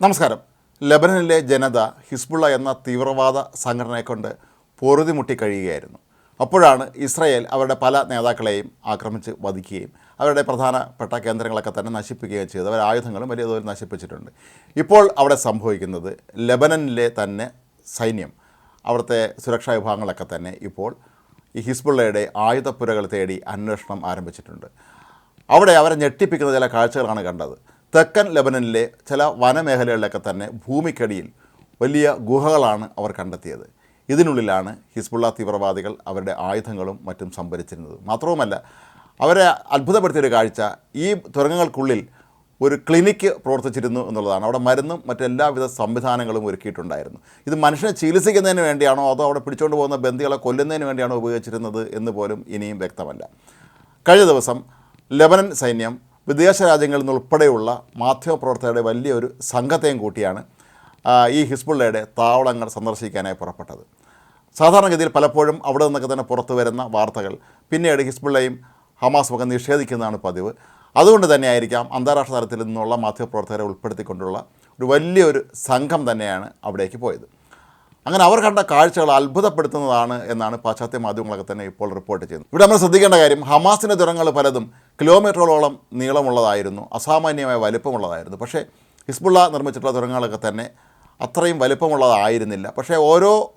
നമസ്കാരം. ലബനനിലെ ജനത ഹിസ്ബുള്ള എന്ന തീവ്രവാദ സംഘടനയെക്കൊണ്ട് പൊറുതി കഴിയുകയായിരുന്നു അപ്പോഴാണ് ഇസ്രായേൽ അവരുടെ പല നേതാക്കളെയും ആക്രമിച്ച് വധിക്കുകയും അവരുടെ പ്രധാനപ്പെട്ട കേന്ദ്രങ്ങളൊക്കെ തന്നെ നശിപ്പിക്കുകയും ചെയ്തു. അവരുടെ ആയുധങ്ങളും വലിയ തോതിൽ നശിപ്പിച്ചിട്ടുണ്ട്. ഇപ്പോൾ അവിടെ സംഭവിക്കുന്നത് ലബനനിലെ തന്നെ സൈന്യം അവിടുത്തെ സുരക്ഷാ വിഭാഗങ്ങളൊക്കെ തന്നെ ഇപ്പോൾ ഈ ഹിസ്ബുള്ളയുടെ ആയുധപ്പുരകൾ തേടി അന്വേഷണം ആരംഭിച്ചിട്ടുണ്ട്. അവിടെ അവരെ ഞെട്ടിപ്പിക്കുന്ന ചില കാഴ്ചകളാണ് കണ്ടത്. തെക്കൻ ലെബനനിലെ ചില വനമേഖലകളിലൊക്കെ തന്നെ ഭൂമിക്കടിയിൽ വലിയ ഗുഹകളാണ് അവർ കണ്ടെത്തിയത്. ഇതിനുള്ളിലാണ് ഹിസ്ബുള്ള തീവ്രവാദികൾ അവരുടെ ആയുധങ്ങളും മറ്റും സംഭരിച്ചിരുന്നത്. മാത്രവുമല്ല അവരെ അത്ഭുതപ്പെടുത്തിയൊരു കാഴ്ച ഈ തുരങ്കങ്ങൾക്കുള്ളിൽ ഒരു ക്ലിനിക്ക് പ്രവർത്തിച്ചിരുന്നു എന്നുള്ളതാണ്. അവിടെ മരുന്നും മറ്റെല്ലാവിധ സംവിധാനങ്ങളും ഒരുക്കിയിട്ടുണ്ടായിരുന്നു. ഇത് മനുഷ്യനെ ചികിത്സിക്കുന്നതിന് വേണ്ടിയാണോ അതോ അവിടെ പിടിച്ചുകൊണ്ട് പോകുന്ന ബന്ദികളെ കൊല്ലുന്നതിന് വേണ്ടിയാണോ ഉപയോഗിച്ചിരുന്നത് എന്ന് പോലും ഇനിയും വ്യക്തമല്ല. കഴിഞ്ഞ ദിവസം ലെബനൻ സൈന്യം വിദേശ രാജ്യങ്ങളിൽ നിന്നുൾപ്പെടെയുള്ള മാധ്യമപ്രവർത്തകരുടെ വലിയൊരു സംഘത്തെയും കൂട്ടിയാണ് ഈ ഹിസ്ബുള്ളയുടെ താവളങ്ങൾ സന്ദർശിക്കാനായി പുറപ്പെട്ടത്. സാധാരണഗതിയിൽ പലപ്പോഴും അവിടെ നിന്നൊക്കെ തന്നെ പുറത്തു വരുന്ന വാർത്തകൾ പിന്നീട് ഹിസ്ബുള്ളയും ഹമാസും ഒക്കെ നിഷേധിക്കുന്നതാണ് പതിവ്. അതുകൊണ്ട് തന്നെയായിരിക്കാം അന്താരാഷ്ട്ര തലത്തിൽ നിന്നുള്ള മാധ്യമപ്രവർത്തകരെ ഉൾപ്പെടുത്തിക്കൊണ്ടുള്ള ഒരു വലിയൊരു സംഘം തന്നെയാണ് അവിടേക്ക് പോയത്. അങ്ങനെ അവർ കണ്ട കാഴ്ചകൾ അത്ഭുതപ്പെടുത്തുന്നതാണ് എന്നാണ് പാശ്ചാത്യ മാധ്യമങ്ങളൊക്കെ തന്നെ ഇപ്പോൾ റിപ്പോർട്ട് ചെയ്യുന്നത്. ഇവിടെ നമ്മൾ ശ്രദ്ധിക്കേണ്ട കാര്യം ഹമാസിന്റെ ദുരങ്ങൾ പലതും കിലോമീറ്ററുകളോളം നീളമുള്ളതായിരുന്നു. അസാമാന്യമായ വലിപ്പമുള്ളതായിരുന്നു. പക്ഷേ ഹിസ്ബുള്ള നിർമ്മിച്ചിട്ടുള്ള തുരങ്കങ്ങളൊക്കെ തന്നെ അത്രയും വലിപ്പമുള്ളതായിരുന്നില്ല. പക്ഷേ ഓരോ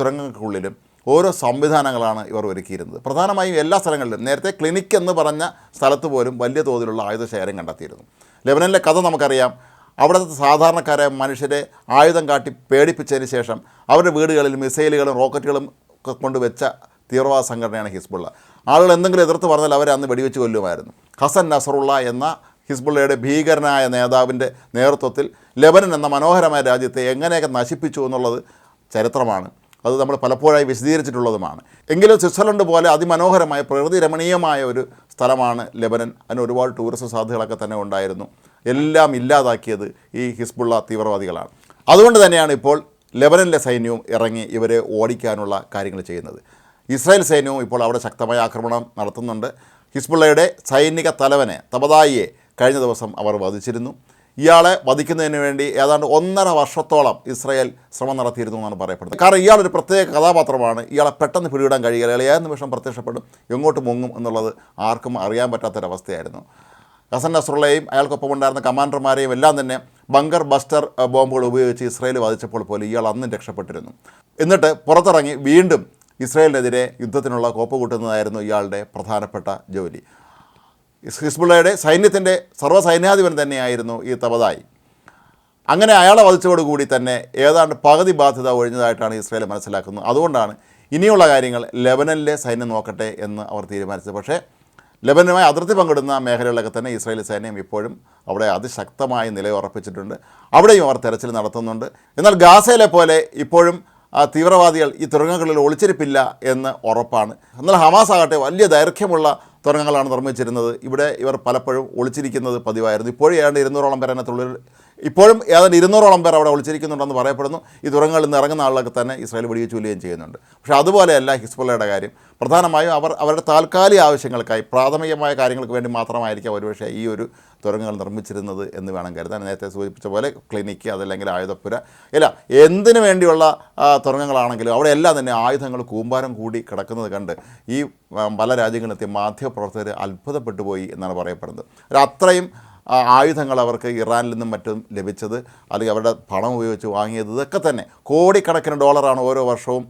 തുരങ്കങ്ങൾക്കുള്ളിലും ഓരോ സംവിധാനങ്ങളാണ് ഇവർ ഒരുക്കിയിരുന്നത്. പ്രധാനമായും എല്ലാ സ്ഥലങ്ങളിലും നേരത്തെ ക്ലിനിക് എന്ന് പറഞ്ഞ സ്ഥലത്ത് പോലും വലിയ തോതിലുള്ള ആയുധശേഖരം കണ്ടെത്തിയിരുന്നു. ലെബനനിലെ കഥ നമുക്കറിയാം. അവിടുത്തെ സാധാരണക്കാരായ മനുഷ്യരെ ആയുധം കാട്ടി പേടിപ്പിച്ചതിന് ശേഷം അവരുടെ വീടുകളിൽ മിസൈലുകളും റോക്കറ്റുകളും കൊണ്ടുവച്ച തീവ്രവാദ സംഘടനയാണ് ഹിസ്ബുള്ള. ആളുകൾ എന്തെങ്കിലും എതിർത്ത് പറഞ്ഞാൽ അവരെ അന്ന് വെടിവെച്ച് കൊല്ലുമായിരുന്നു. ഹസൻ നസറുള്ള എന്ന ഹിസ്ബുള്ളയുടെ ഭീകരനായ നേതാവിന്റെ നേതൃത്വത്തിൽ ലെബനൻ എന്ന മനോഹരമായ രാജ്യത്തെ എങ്ങനെയൊക്കെ നശിപ്പിച്ചു എന്നുള്ളത് ചരിത്രമാണ്. അത് നമ്മൾ പലപ്പോഴായി വിശദീകരിച്ചിട്ടുള്ളതുമാണ്. എങ്കിലും സ്വിറ്റ്സർലൻഡ് പോലെ അതിമനോഹരമായ പ്രകൃതി രമണീയമായ ഒരു സ്ഥലമാണ് ലെബനൻ. അതിന് ഒരുപാട് ടൂറിസം സാധ്യതകളൊക്കെ തന്നെ ഉണ്ടായിരുന്നു. എല്ലാം ഇല്ലാതാക്കിയത് ഈ ഹിസ്ബുള്ള തീവ്രവാദികളാണ്. അതുകൊണ്ട് തന്നെയാണ് ഇപ്പോൾ ലെബനനിലെ സൈന്യവും ഇറങ്ങി ഇവരെ ഓടിക്കാനുള്ള കാര്യങ്ങൾ ചെയ്യുന്നത്. ഇസ്രായേൽ സൈന്യവും ഇപ്പോൾ അവിടെ ശക്തമായ ആക്രമണം നടത്തുന്നുണ്ട്. ഹിസ്ബുള്ളയുടെ സൈനിക തലവനെ തബദായിയെ കഴിഞ്ഞ ദിവസം അവർ വധിച്ചിരുന്നു. ഇയാളെ വധിക്കുന്നതിന് വേണ്ടി ഏതാണ്ട് ഒന്നര വർഷത്തോളം ഇസ്രായേൽ ശ്രമം നടത്തിയിരുന്നു എന്നാണ് പറയപ്പെടുന്നത്. കാരണം ഇയാളൊരു പ്രത്യേക കഥാപാത്രമാണ്. ഇയാളെ പെട്ടെന്ന് പിടിവിടാൻ കഴിയുക അയാൾ ഏത് നിമിഷം പ്രത്യക്ഷപ്പെടും എങ്ങോട്ട് മുങ്ങും എന്നുള്ളത് ആർക്കും അറിയാൻ പറ്റാത്തൊരവസ്ഥയായിരുന്നു. ഹസൻ നസ്രുള്ളയും അയാൾക്കൊപ്പം ഉണ്ടായിരുന്ന കമാൻഡർമാരെയും എല്ലാം തന്നെ ബങ്കർ ബസ്റ്റർ ബോംബുകൾ ഉപയോഗിച്ച് ഇസ്രായേൽ വധിച്ചപ്പോൾ പോലും ഇയാൾ അന്നും രക്ഷപ്പെട്ടിരുന്നു. എന്നിട്ട് പുറത്തിറങ്ങി വീണ്ടും ഇസ്രായേലിനെതിരെ യുദ്ധത്തിനുള്ള കോപ്പ് കൂട്ടുന്നതായിരുന്നു ഇയാളുടെ പ്രധാനപ്പെട്ട ജോലി. ഹിസ്ബുള്ളയുടെ സൈന്യത്തിന്റെ സർവസൈന്യാധിപൻ തന്നെയായിരുന്നു ഈ തബദായി അങ്ങനെ അയാളെ വധിച്ചതോടുകൂടി തന്നെ ഏതാണ്ട് പകുതി ബാധ്യത ഒഴിഞ്ഞതായിട്ടാണ് ഇസ്രായേൽ മനസ്സിലാക്കുന്നത്. അതുകൊണ്ടാണ് ഇനിയുള്ള കാര്യങ്ങൾ ലെബനനിലെ സൈന്യം നോക്കട്ടെ എന്ന് അവർ തീരുമാനിച്ചത്. പക്ഷേ ലെബനുമായി അതിർത്തി പങ്കിടുന്ന മേഖലകളിലൊക്കെ തന്നെ ഇസ്രായേൽ സൈന്യം ഇപ്പോഴും അവിടെ അതിശക്തമായി നിലയുറപ്പിച്ചിട്ടുണ്ട്. അവിടെയും അവർ തെരച്ചിൽ നടത്തുന്നുണ്ട്. എന്നാൽ ഗാസയിലെ പോലെ ഇപ്പോഴും തീവ്രവാദികൾ ഈ തുരങ്കങ്ങളിൽ ഒളിച്ചിരിപ്പില്ല എന്ന് ഉറപ്പാണ്. എന്നാൽ ഹമാസ് ആകട്ടെ വലിയ ദൈർഘ്യമുള്ള തുരങ്കങ്ങളാണ് നിർമ്മിച്ചിരുന്നത്. ഇവിടെ ഇവർ പലപ്പോഴും ഒളിച്ചിരിക്കുന്നത് പതിവായിരുന്നു. ഇപ്പോഴും ഏതാണ്ട് ഇരുന്നൂറോളം പേർ അതിനകത്തുള്ളിൽ ഇപ്പോഴും ഏതാണ്ട് ഇരുന്നൂറോളം പേർ അവിടെ ഒളിച്ചിരിക്കുന്നുണ്ടെന്ന് പറയപ്പെടുന്നു. ഈ തുറങ്ങളിൽ നിന്ന് ഇറങ്ങുന്ന ആളുകളൊക്കെ തന്നെ ഇസ്രായേൽ വെടിവെച്ച് കൊല്ലുകയും ചെയ്യുന്നുണ്ട്. പക്ഷേ അതുപോലെയല്ല ഹിസ്ബുള്ളയുടെ കാര്യം. പ്രധാനമായും അവർ അവരുടെ താൽക്കാലിക ആവശ്യങ്ങൾക്കായി പ്രാഥമികമായ കാര്യങ്ങൾക്ക് വേണ്ടി മാത്രമായിരിക്കാം ഒരുപക്ഷെ ഈ ഒരു തുരങ്കങ്ങൾ നിർമ്മിച്ചിരുന്നത് എന്ന് വേണം കരുതാൻ. നേരത്തെ സൂചിപ്പിച്ച പോലെ ക്ലിനിക്ക് അതല്ലെങ്കിൽ ആയുധപ്പുര. ഇല്ല എന്തിനു വേണ്ടിയുള്ള തുരങ്കങ്ങളാണെങ്കിലും അവിടെ എല്ലാം തന്നെ ആയുധങ്ങൾ കൂമ്പാരം കൂടി കിടക്കുന്നത് കണ്ട് ഈ പല രാജ്യങ്ങളിലെത്തിയ മാധ്യമപ്രവർത്തകർ അത്ഭുതപ്പെട്ടു പോയി എന്നാണ് പറയപ്പെടുന്നത്. അത്രയും ആയുധങ്ങൾ അവർക്ക് ഇറാനിൽ നിന്നും മറ്റും ലഭിച്ചത് അല്ലെങ്കിൽ അവരുടെ പണം ഉപയോഗിച്ച് വാങ്ങിയത് ഇതൊക്കെ തന്നെ. കോടിക്കണക്കിന് ഡോളറാണ് ഓരോ വർഷവും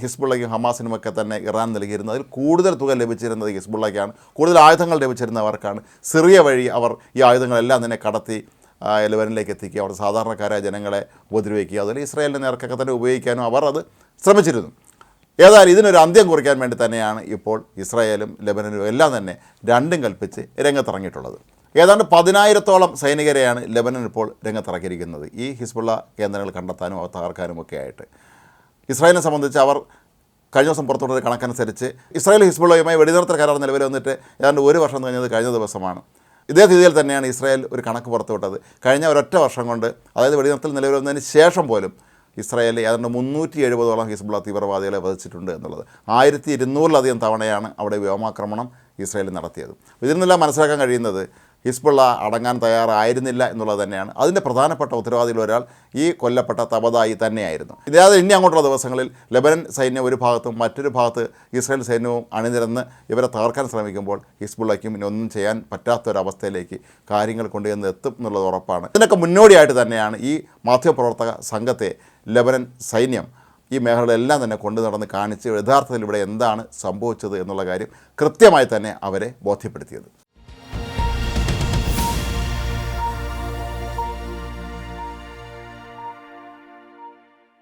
ഹിസ്ബുള്ളയ്ക്കും ഹമാസിനുമൊക്കെ തന്നെ ഇറാൻ നൽകിയിരുന്നത്. അതിൽ കൂടുതൽ തുക ലഭിച്ചിരുന്നത് ഹിസ്ബുള്ളയ്ക്കാണ്. കൂടുതൽ ആയുധങ്ങൾ ലഭിച്ചിരുന്നവർക്കാണ്. സിറിയ വഴി അവർ ഈ ആയുധങ്ങളെല്ലാം തന്നെ കടത്തി എലവനിലേക്ക് എത്തിക്കുക അവിടെ സാധാരണക്കാരായ ജനങ്ങളെ ഉപദ്രവിക്കുക അതിൽ ഇസ്രായേലിന്റെ നേർക്കൊക്കെ തന്നെ ഉപയോഗിക്കാനും അവർ അത് ശ്രമിച്ചിരുന്നു. ഏതായാലും ഇതിനൊരു അന്ത്യം കുറിക്കാൻ വേണ്ടി തന്നെയാണ് ഇപ്പോൾ ഇസ്രായേലും ലെബനനും എല്ലാം തന്നെ രണ്ടും കൽപ്പിച്ച് രംഗത്തിറങ്ങിയിട്ടുള്ളത്. ഏതാണ്ട് പതിനായിരത്തോളം സൈനികരെയാണ് ലെബനൻ ഇപ്പോൾ രംഗത്തിറക്കിയിരിക്കുന്നത്. ഈ ഹിസ്ബുള്ള കേന്ദ്രങ്ങൾ കണ്ടെത്താനും അവ തകർക്കാനും ഒക്കെ ആയിട്ട്. ഇസ്രായേലിനെ സംബന്ധിച്ച് അവർ കഴിഞ്ഞ ദിവസം പുറത്തുള്ള കണക്കനുസരിച്ച് ഇസ്രായേൽ ഹിസ്ബുള്ളയുമായി വെടിനിർത്തൽ കരാർ നിലവിൽ വന്നിട്ട് ഏതാണ്ട് ഒരു വർഷം കഴിഞ്ഞത് കഴിഞ്ഞ ദിവസമാണ്. ഇതേ രീതിയിൽ തന്നെയാണ് ഇസ്രായേൽ ഒരു കണക്ക് പുറത്തുവിട്ടത്. കഴിഞ്ഞ ഒരൊറ്റ വർഷം കൊണ്ട് അതായത് വെടിനിർത്തൽ നിലവിൽ വന്നതിന് ശേഷം പോലും ഇസ്രായേലിൽ ഏതാണ്ട് മുന്നൂറ്റി എഴുപതോളം ഹിസ്ബുള്ള തീവ്രവാദികളെ വധിച്ചിട്ടുണ്ട് എന്നുള്ളത്. ആയിരത്തി ഇരുന്നൂറിലധികം തവണയാണ് അവിടെ വ്യോമാക്രമണം ഇസ്രായേൽ നടത്തിയത്. ഇതിൽ നിന്നെല്ലാം മനസ്സിലാക്കാൻ കഴിയുന്നത് ഹിസ്ബുള്ള അടങ്ങാൻ തയ്യാറായിരുന്നില്ല എന്നുള്ളത് തന്നെയാണ്. അതിന്റെ പ്രധാനപ്പെട്ട ഉത്തരവാദിയിൽ ഒരാൾ ഈ കൊല്ലപ്പെട്ട തബതായി തന്നെയായിരുന്നു. ഇതാതെ ഇനി അങ്ങോട്ടുള്ള ദിവസങ്ങളിൽ ലെബനൻ സൈന്യം ഒരു ഭാഗത്തും മറ്റൊരു ഭാഗത്ത് ഇസ്രായേൽ സൈന്യവും അണിനിരന്ന് ഇവരെ തകർക്കാൻ ശ്രമിക്കുമ്പോൾ ഹിസ്ബുള്ളയ്ക്കും ഇനി ഒന്നും ചെയ്യാൻ പറ്റാത്തൊരവസ്ഥയിലേക്ക് കാര്യങ്ങൾ കൊണ്ടുവന്ന് എത്തും എന്നുള്ളത് ഉറപ്പാണ്. ഇതിനൊക്കെ മുന്നോടിയായിട്ട് തന്നെയാണ് ഈ മാധ്യമപ്രവർത്തക സംഘത്തെ ലെബനൻ സൈന്യം ഈ മേഖലകളെല്ലാം തന്നെ കൊണ്ടു നടന്ന് കാണിച്ച് യഥാർത്ഥത്തിൽ ഇവിടെ എന്താണ് സംഭവിച്ചത് എന്നുള്ള കാര്യം കൃത്യമായി തന്നെ അവരെ ബോധ്യപ്പെടുത്തിയത്.